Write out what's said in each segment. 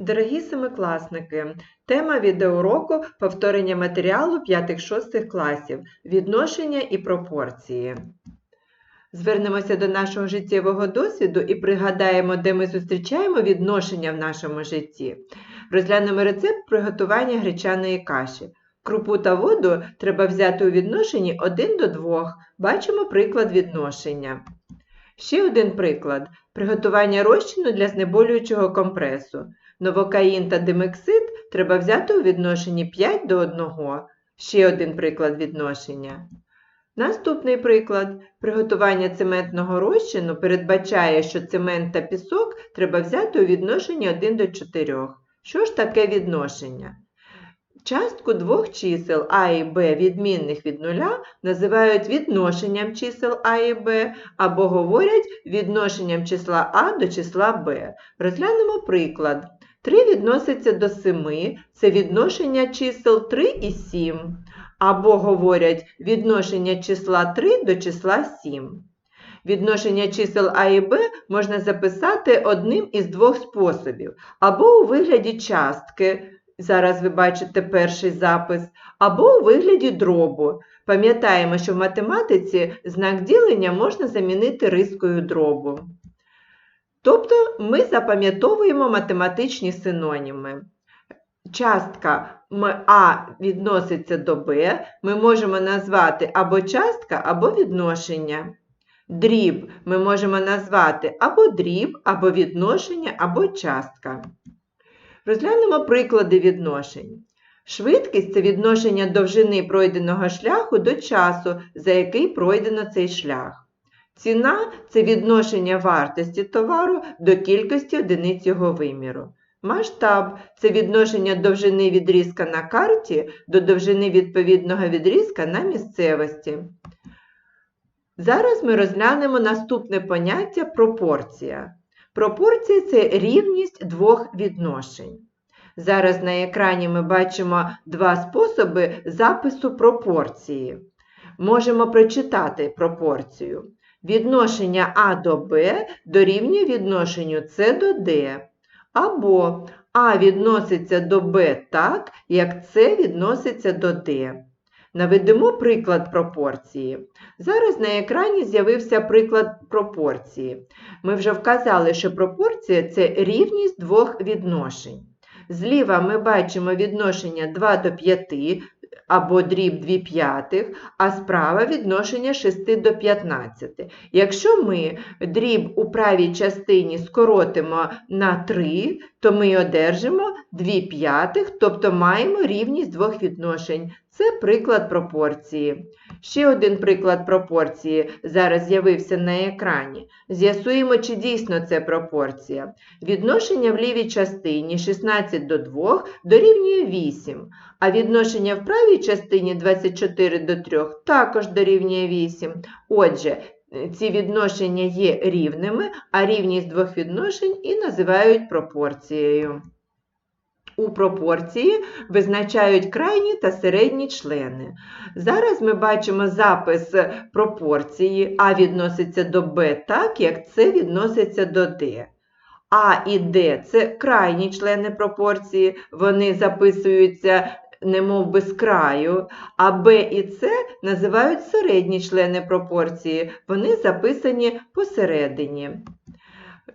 Дорогі семикласники, тема відеоуроку повторення матеріалу 5-6 класів відношення і пропорції. Звернемося до нашого життєвого досвіду і пригадаємо, де ми зустрічаємо відношення в нашому житті. Розглянемо рецепт приготування гречаної каші. Крупу та воду треба взяти у відношенні 1 до 2. Бачимо приклад відношення. Ще один приклад приготування розчину для знеболюючого компресу. Новокаїн та димексид треба взяти у відношенні 5 до 1. Ще один приклад відношення. Наступний приклад. Приготування цементного розчину передбачає, що цемент та пісок треба взяти у відношенні 1 до 4. Що ж таке відношення? Частку двох чисел А і Б відмінних від нуля називають відношенням чисел А і Б або говорять відношенням числа А до числа Б. Розглянемо приклад. 3 відноситься до 7, це відношення чисел 3 і 7. Або говорять відношення числа 3 до числа 7. Відношення чисел А і Б можна записати одним із двох способів. Або у вигляді частки, зараз ви бачите перший запис, або у вигляді дробу. Пам'ятаємо, що в математиці знак ділення можна замінити рискою дробу. Тобто ми запам'ятовуємо математичні синоніми. Частка А відноситься до Б, ми можемо назвати або частка, або відношення. Дріб ми можемо назвати або дріб, або відношення, або частка. Розглянемо приклади відношень. Швидкість це відношення довжини пройденого шляху до часу, за який пройдено цей шлях. Ціна це відношення вартості товару до кількості одиниць його виміру. Масштаб це відношення довжини відрізка на карті до довжини відповідного відрізка на місцевості. Зараз ми розглянемо наступне поняття пропорція. Пропорція це рівність двох відношень. Зараз на екрані ми бачимо два способи запису пропорції. Можемо прочитати пропорцію. Відношення А до Б дорівнює відношенню С до Д. Або А відноситься до Б так, як С відноситься до Д. Наведемо приклад пропорції. Зараз на екрані з'явився приклад пропорції. Ми вже вказали, що пропорція це рівність двох відношень. Зліва ми бачимо відношення 2 до 5 або дріб 2 п'ятих, а справа відношення 6 до 15. Якщо ми дріб у правій частині скоротимо на 3, то ми одержимо 2 п'ятих, тобто маємо рівність двох відношень. Це приклад пропорції. Ще один приклад пропорції зараз з'явився на екрані. З'ясуємо, чи дійсно це пропорція. Відношення в лівій частині 16 до 2 дорівнює 8, а відношення в правій частині 24 до 3 також дорівнює 8. Отже, ці відношення є рівними, а рівність двох відношень і називають пропорцією. У пропорції визначають крайні та середні члени. Зараз ми бачимо запис пропорції А відноситься до Б так, як С відноситься до Д. А і Д це крайні члени пропорції, вони записуються немов з краю, а Б і С називають середні члени пропорції, вони записані посередині.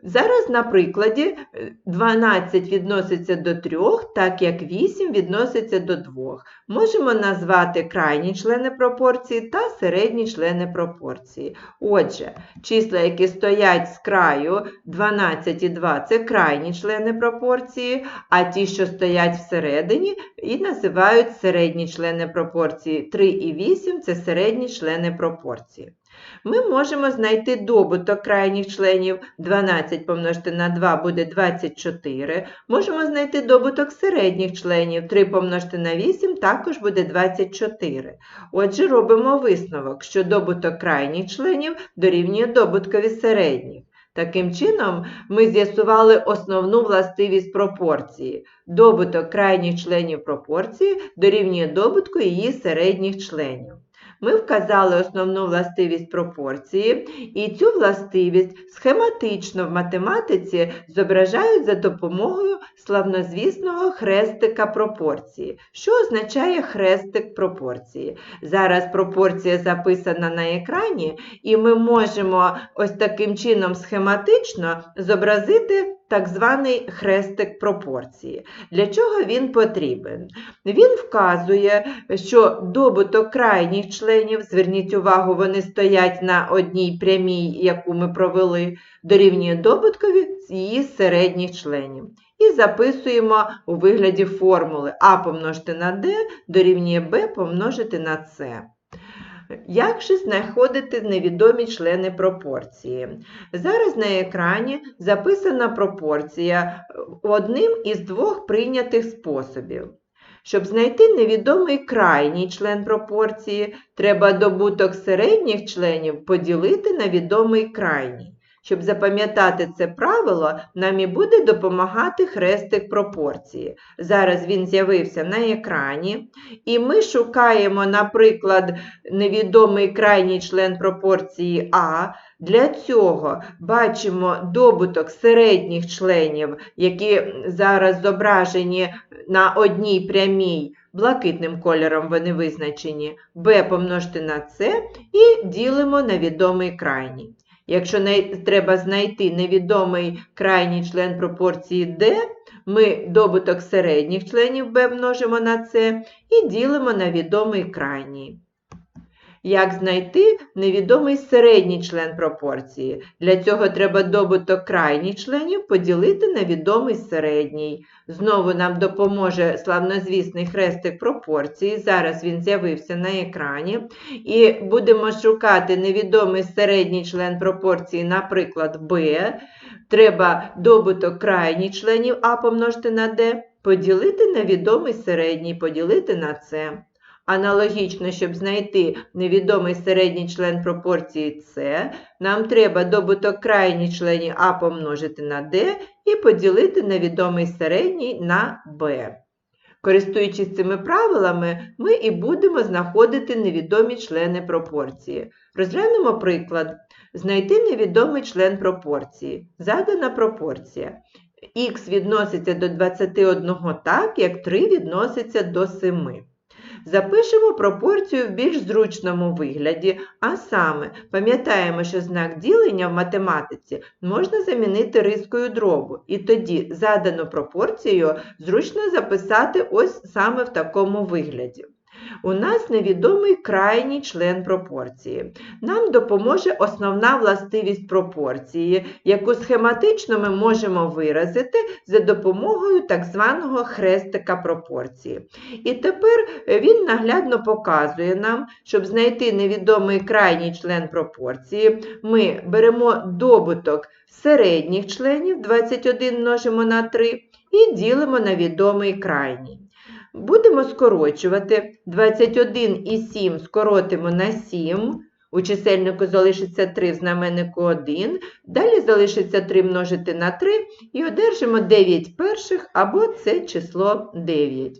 Зараз на прикладі 12 відноситься до 3, так як 8 відноситься до 2. Можемо назвати крайні члени пропорції та середні члени пропорції. Отже, числа, які стоять з краю 12 і 2 це крайні члени пропорції, а ті, що стоять всередині, і називають середні члени пропорції. 3 і 8 це середні члени пропорції. Ми можемо знайти добуток крайніх членів 12 помножити на 2 буде 24. Можемо знайти добуток середніх членів 3 помножити на 8 також буде 24. Отже, робимо висновок, що добуток крайніх членів дорівнює добуткові середніх. Таким чином, ми з'ясували основну властивість пропорції. Добуток крайніх членів пропорції дорівнює добутку її середніх членів. Ми вказали основну властивість пропорції, і цю властивість схематично в математиці зображають за допомогою славнозвісного хрестика пропорції. Що означає хрестик пропорції? Зараз пропорція записана на екрані, і ми можемо ось таким чином схематично зобразити так званий хрестик пропорції. Для чого він потрібен? Він вказує, що добуток крайніх членів, зверніть увагу, вони стоять на одній прямій, яку ми провели, дорівнює добуткові її середніх членів. І записуємо у вигляді формули А помножити на D дорівнює Б помножити на С. Як же знаходити невідомі члени пропорції? Зараз на екрані записана пропорція одним із двох прийнятих способів. Щоб знайти невідомий крайній член пропорції, треба добуток середніх членів поділити на відомий крайній. Щоб запам'ятати це правило, нам і буде допомагати хрестик пропорції. Зараз він з'явився на екрані, і ми шукаємо, наприклад, невідомий крайній член пропорції А. Для цього бачимо добуток середніх членів, які зараз зображені на одній прямій, блакитним кольором вони визначені, b помножити на c і ділимо на відомий крайній. Якщо треба знайти невідомий крайній член пропорції D, ми добуток середніх членів b множимо на c і ділимо на відомий крайній. Як знайти невідомий середній член пропорції? Для цього треба добуток крайніх членів поділити на відомий середній. Знову нам допоможе славнозвісний хрестик пропорції. Зараз він з'явився на екрані. І будемо шукати невідомий середній член пропорції, наприклад, b. Треба добуток крайніх членів А помножити на d, поділити на відомий середній, поділити на c. Аналогічно, щоб знайти невідомий середній член пропорції С, нам треба добуток крайніх членів А помножити на D і поділити невідомий середній на b. Користуючись цими правилами, ми і будемо знаходити невідомі члени пропорції. Розглянемо приклад. Знайти невідомий член пропорції. Задана пропорція. Х відноситься до 21 так, як 3 відноситься до 7. Запишемо пропорцію в більш зручному вигляді, а саме пам'ятаємо, що знак ділення в математиці можна замінити рискою дробу, і тоді задану пропорцію зручно записати ось саме в такому вигляді. У нас невідомий крайній член пропорції. Нам допоможе основна властивість пропорції, яку схематично ми можемо виразити за допомогою так званого хрестика пропорції. І тепер він наглядно показує нам, щоб знайти невідомий крайній член пропорції, ми беремо добуток середніх членів 21 множимо на 3 і ділимо на відомий крайній. Будемо скорочувати 21 і 7 скоротимо на 7. У чисельнику залишиться 3 в знаменнику 1. Далі залишиться 3 множити на 3 і одержимо 9 перших або це число 9.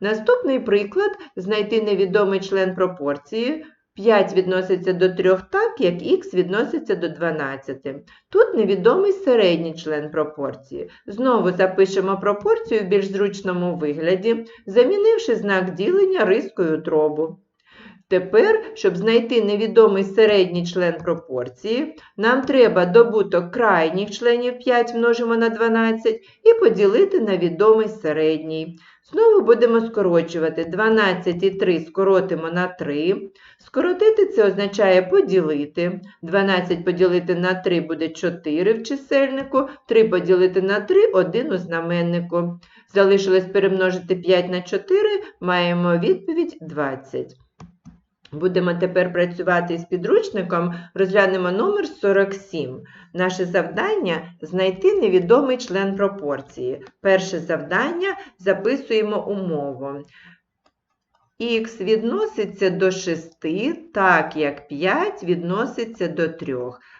Наступний приклад знайти невідомий член пропорції 5 відноситься до 3 так, як х відноситься до 12. Тут невідомий середній член пропорції. Знову запишемо пропорцію в більш зручному вигляді, замінивши знак ділення рискою дробу. Тепер, щоб знайти невідомий середній член пропорції, нам треба добуток крайніх членів 5 множимо на 12 і поділити на відомий середній. Знову будемо скорочувати 12 і 3 скоротимо на 3. Скоротити це означає поділити. 12 поділити на 3 буде 4 в чисельнику, 3 поділити на 3 1 у знаменнику. Залишилось перемножити 5 на 4, маємо відповідь 20. Будемо тепер працювати з підручником, розглянемо номер 47. Наше завдання знайти невідомий член пропорції. Перше завдання записуємо умову. Х відноситься до 6, так як 5 відноситься до 3.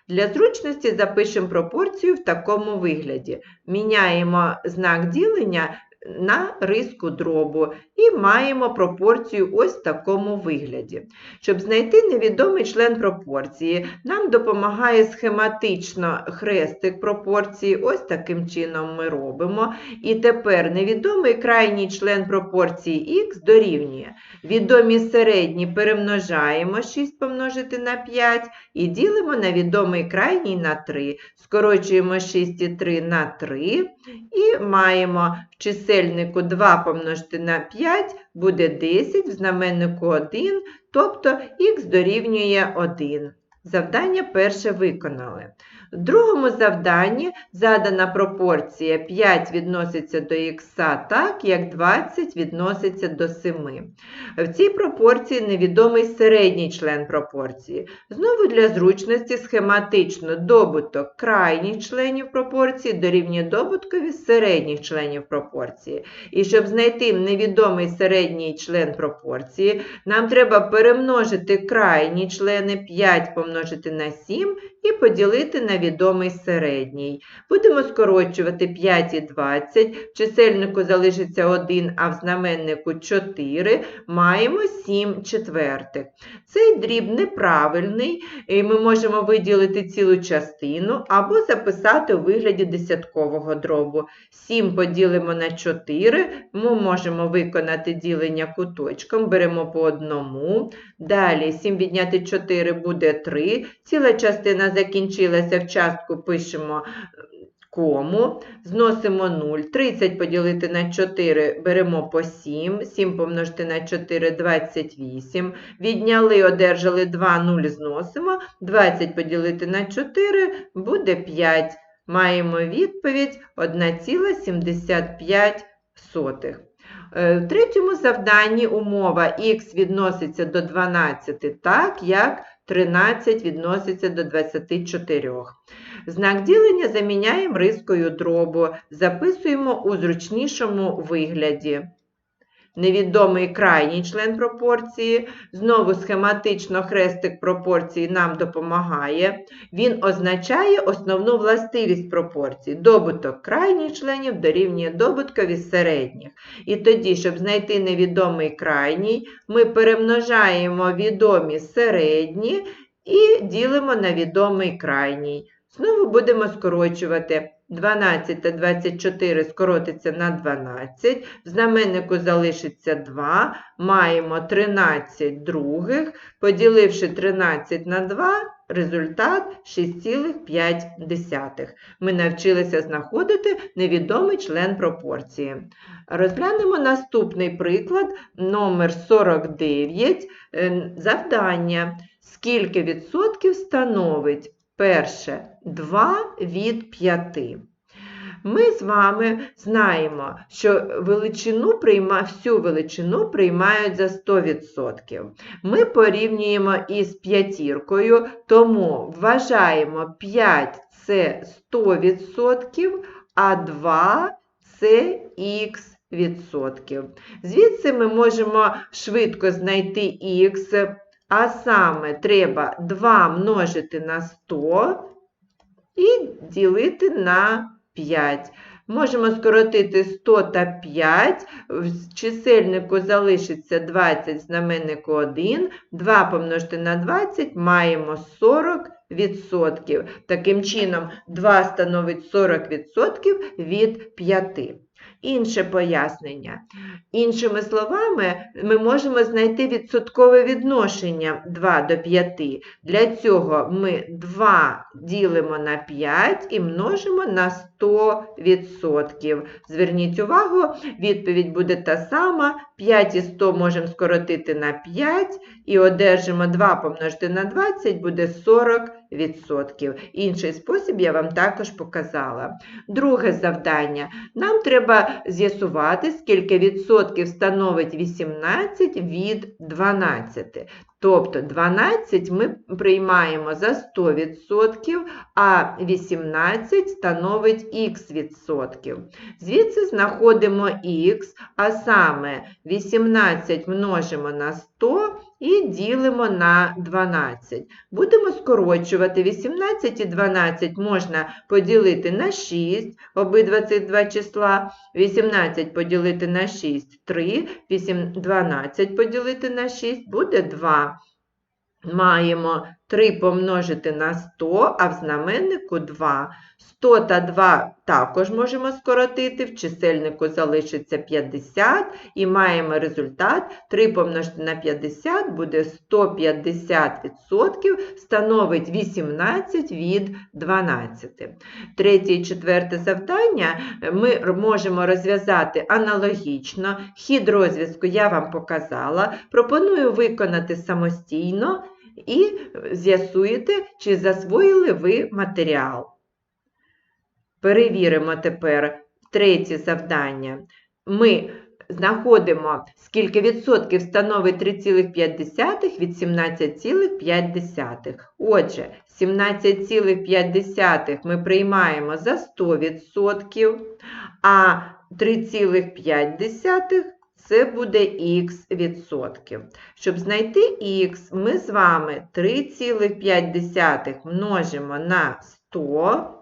Для зручності запишемо пропорцію в такому вигляді. Міняємо знак ділення на риску дробу і маємо пропорцію ось в такому вигляді. Щоб знайти невідомий член пропорції, нам допомагає схематично хрестик пропорції. Ось таким чином ми робимо. І тепер невідомий крайній член пропорції х дорівнює. Відомі середні перемножаємо 6 помножити на 5 і ділимо на відомий крайній на 3. Скорочуємо 6 і 3 на 3 і маємо чисельнику 2 помножити на 5 буде 10, в знаменнику 1, тобто х дорівнює 1. Завдання перше виконали. В другому завданні задана пропорція 5 відноситься до х так, як 20 відноситься до 7. В цій пропорції невідомий середній член пропорції. Знову для зручності схематично добуток крайніх членів пропорції дорівнює добуткові середніх членів пропорції. І щоб знайти невідомий середній член пропорції, нам треба перемножити крайні члени 5 помножити на 7 і поділити на відомий середній. Будемо скорочувати 5 і 20, в чисельнику залишиться 1, а в знаменнику 4, маємо 7 четвертих. Цей дріб неправильний, і ми можемо виділити цілу частину або записати у вигляді десяткового дробу. 7 поділимо на 4, ми можемо виконати ділення куточком, беремо по одному. Далі 7 відняти 4 буде 3, ціла частина закінчилася в частку, пишемо кому, зносимо 0, 30 поділити на 4 беремо по 7, 7 помножити на 4 – 28, відняли, одержали 2, 0 зносимо, 20 поділити на 4 буде 5. Маємо відповідь 1,75. Е, В третьому завданні умова х відноситься до 12 так, як 13 відноситься до 24. Знак ділення заміняємо рискою дробу, записуємо у зручнішому вигляді. Невідомий крайній член пропорції. Знову схематично хрестик пропорції нам допомагає. Він означає основну властивість пропорції. Добуток крайніх членів дорівнює добуткові середніх. І тоді, щоб знайти невідомий крайній, ми перемножаємо відомі середні і ділимо на відомий крайній. Знову будемо скорочувати. 12 та 24 скоротиться на 12, в знаменнику залишиться 2, маємо 13 других, поділивши 13 на 2, результат 6,5. Ми навчилися знаходити невідомий член пропорції. Розглянемо наступний приклад, номер 49, е, завдання. Скільки відсотків становить Перше 2 від 5. Ми з вами знаємо, що величину прийма, всю величину приймають за 100%. Ми порівнюємо із п'ятіркою, тому вважаємо 5 це 100%, а 2 це х відсотків. Звідси ми можемо швидко знайти х. А саме треба 2 множити на 100 і ділити на 5. Можемо скоротити 100 та 5, в чисельнику залишиться 20, знаменнику 1, 2 помножити на 20, маємо 40%. Таким чином, 2 становить 40% від 5. Інше пояснення. Іншими словами, ми можемо знайти відсоткове відношення 2 до 5. Для цього ми 2 ділимо на 5 і множимо на 100%. Зверніть увагу, відповідь буде та сама. 5 і 100 можемо скоротити на 5 і одержимо 2 помножити на 20, буде 40%. Інший спосіб я вам також показала. Друге завдання. Нам треба з'ясувати, скільки відсотків становить 18 від 12. Тобто 12 ми приймаємо за 100%, а 18 становить х відсотків. Звідси знаходимо х, а саме 18 множимо на 100 і ділимо на 12. Будемо скорочувати 18 і 12 можна поділити на 6, обидва цих два числа. 18 поділити на 6 3, 8, 12 поділити на 6 буде 2. Маємо 3 помножити на 100, а в знаменнику 2. 100 та 2 також можемо скоротити, в чисельнику залишиться 50 і маємо результат 3 помножити на 50 буде 150%, становить 18 від 12. Третє і четверте завдання ми можемо розв'язати аналогічно. Хід розв'язку я вам показала. Пропоную виконати самостійно і з'ясуєте, чи засвоїли ви матеріал. Перевіримо тепер третє завдання. Ми знаходимо, скільки відсотків становить 3,5 від 17,5. Отже, 17,5 ми приймаємо за 100%, а 3,5 це буде х відсотків. Щоб знайти х, ми з вами 3,5 множимо на 100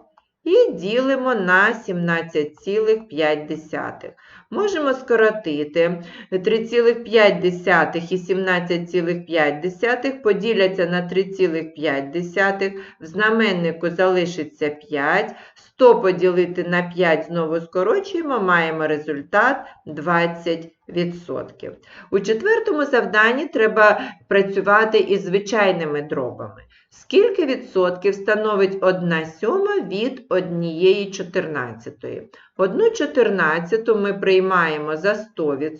і ділимо на 17,5. Можемо скоротити 3,5 і 17,5 поділяться на 3,5, в знаменнику залишиться 5, 100 поділити на 5 знову скорочуємо, маємо результат 20%. У четвертому завданні треба працювати із звичайними дробами. Скільки відсотків становить 1 сьома від 1 чотирнадцятої? Одну чотирнадцяту ми приймаємо за 100%,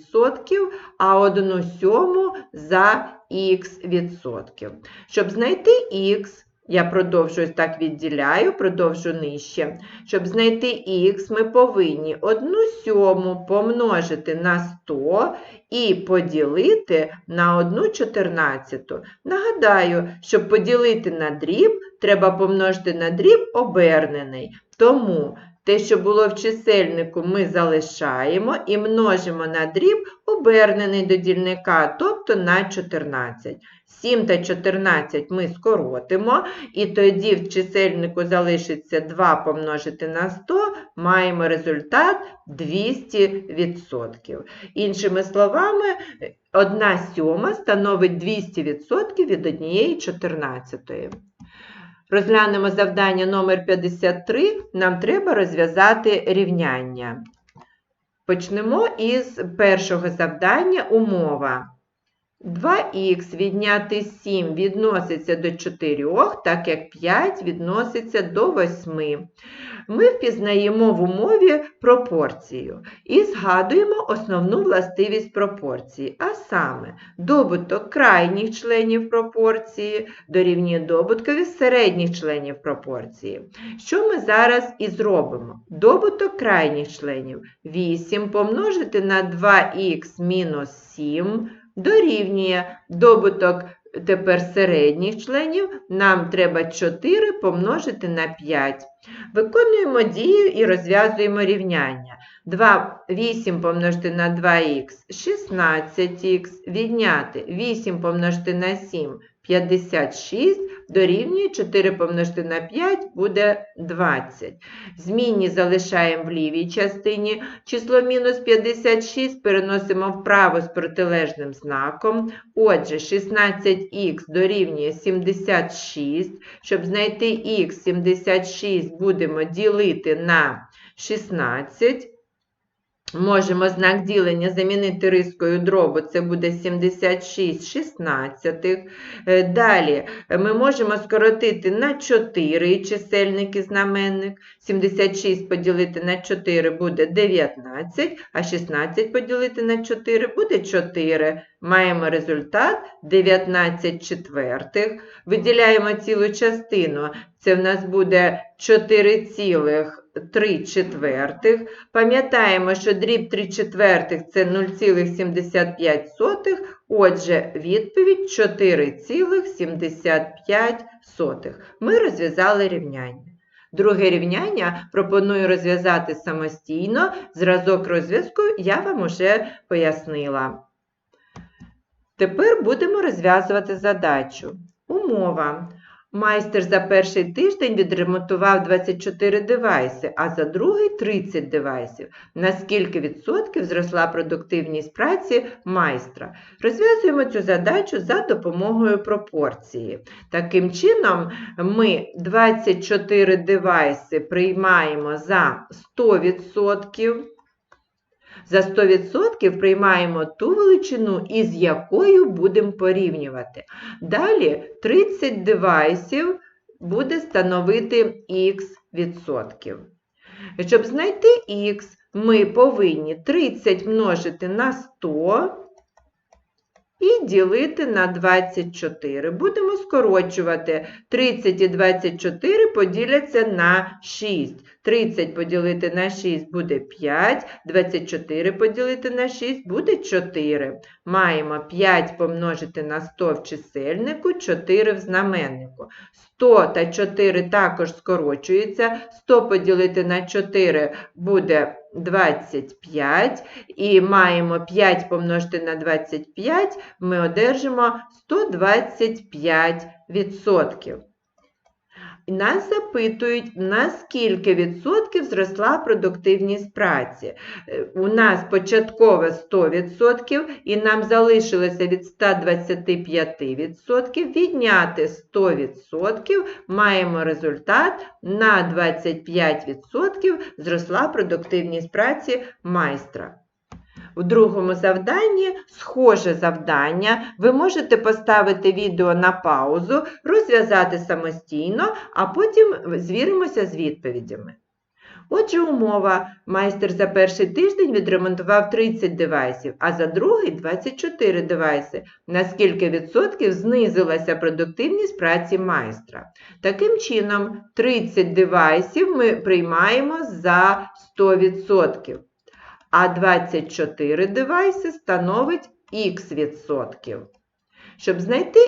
а 1 сьому за х відсотків. Щоб знайти х, я продовжую так відділяю, продовжу нижче. Щоб знайти х, ми повинні 1 сьому помножити на 100 і поділити на 1 чотирнадцяту. Нагадаю, щоб поділити на дріб, треба помножити на дріб обернений. Тому те, що було в чисельнику, ми залишаємо і множимо на дріб обернений до дільника, тобто на 14. 7 та 14 ми скоротимо, і тоді в чисельнику залишиться 2 помножити на 100, маємо результат 200%. Іншими словами, 1 сьома становить 200% від 1 чотирнадцятої. Розглянемо завдання номер 53. Нам треба розв'язати рівняння. Почнемо із першого завдання умова. 2х відняти 7 відноситься до 4, так як 5 відноситься до 8. Ми впізнаємо в умові пропорцію і згадуємо основну властивість пропорції, а саме добуток крайніх членів пропорції дорівнює добуткові середніх членів пропорції. Що ми зараз і зробимо? Добуток крайніх членів 8 помножити на 2х мінус 7 дорівнює добуток тепер середніх членів, нам треба 4 помножити на 5. Виконуємо дію і розв'язуємо рівняння. 2, 8 помножити на 2х 16х, відняти 8 помножити на 7 56 дорівнює 4 помножити на 5 буде 20. Змінні залишаємо в лівій частині. Число мінус 56 переносимо вправо з протилежним знаком. Отже, 16х дорівнює 76. Щоб знайти х 76 будемо ділити на 16. Можемо знак ділення замінити рискою дробу, це буде 76 шістнадцятих. Е, Далі ми можемо скоротити на 4 чисельник і знаменник. 76 поділити на 4 буде 19, а 16 поділити на 4 буде 4. Маємо результат 19 четвертих. Виділяємо цілу частину, це в нас буде 4 цілих. 3 четвертих. Пам'ятаємо, що дріб 3 четвертих це 0,75. Отже, відповідь 4,75. Ми розв'язали рівняння. Друге рівняння пропоную розв'язати самостійно. Зразок розв'язку я вам уже пояснила. Тепер будемо розв'язувати задачу. Умова. Майстер за перший тиждень відремонтував 24 девайси, а за другий 30 девайсів. На скільки відсотків зросла продуктивність праці майстра? Розв'язуємо цю задачу за допомогою пропорції. Таким чином, ми 24 девайси приймаємо за 100%. За 100% приймаємо ту величину, із якою будемо порівнювати. Далі 30 девайсів буде становити х відсотків. Щоб знайти х, ми повинні 30 множити на 100 і ділити на 24. Будемо скорочувати. 30 і 24 поділяться на 6. 30 поділити на 6 буде 5, 24 поділити на 6 буде 4. Маємо 5 помножити на 100 в чисельнику, 4 в знаменнику. 100 та 4 також скорочуються. 100 поділити на 4 буде 25. І маємо 5 помножити на 25, ми одержимо 125%. Нас запитують, на скільки відсотків зросла продуктивність праці. Е, У нас початкове 100% і нам залишилося від 125% відняти 100%, маємо результат на 25% зросла продуктивність праці майстра. У другому завданні схоже завдання. Ви можете поставити відео на паузу, розв'язати самостійно, а потім звіримося з відповідями. Отже, умова. Майстер за перший тиждень відремонтував 30 девайсів, а за другий 24 девайси. На скільки відсотків знизилася продуктивність праці майстра? Таким чином, 30 девайсів ми приймаємо за 100% а 24 девайси становить х відсотків. Щоб знайти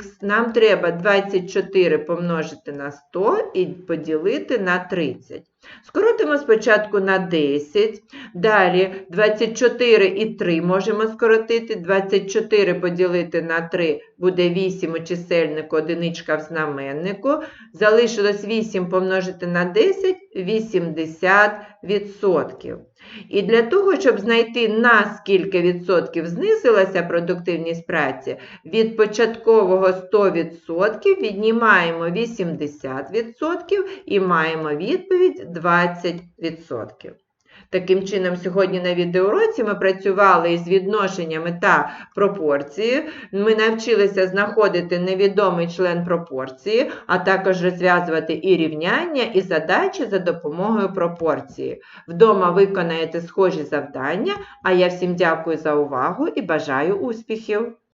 х, нам треба 24 помножити на 100 і поділити на 30. Скоротимо спочатку на 10, далі 24 і 3 можемо скоротити, 24 поділити на 3 буде 8 у чисельнику, одиничка в знаменнику. Залишилось 8 помножити на 10 80%. І для того, щоб знайти на скільки відсотків знизилася продуктивність праці, від початкового 100% віднімаємо 80% і маємо відповідь 20%. Таким чином, сьогодні на відеоуроці ми працювали із відношеннями та пропорції. Ми навчилися знаходити невідомий член пропорції, а також розв'язувати і рівняння, і задачі за допомогою пропорції. Вдома виконаєте схожі завдання, а я всім дякую за увагу і бажаю успіхів!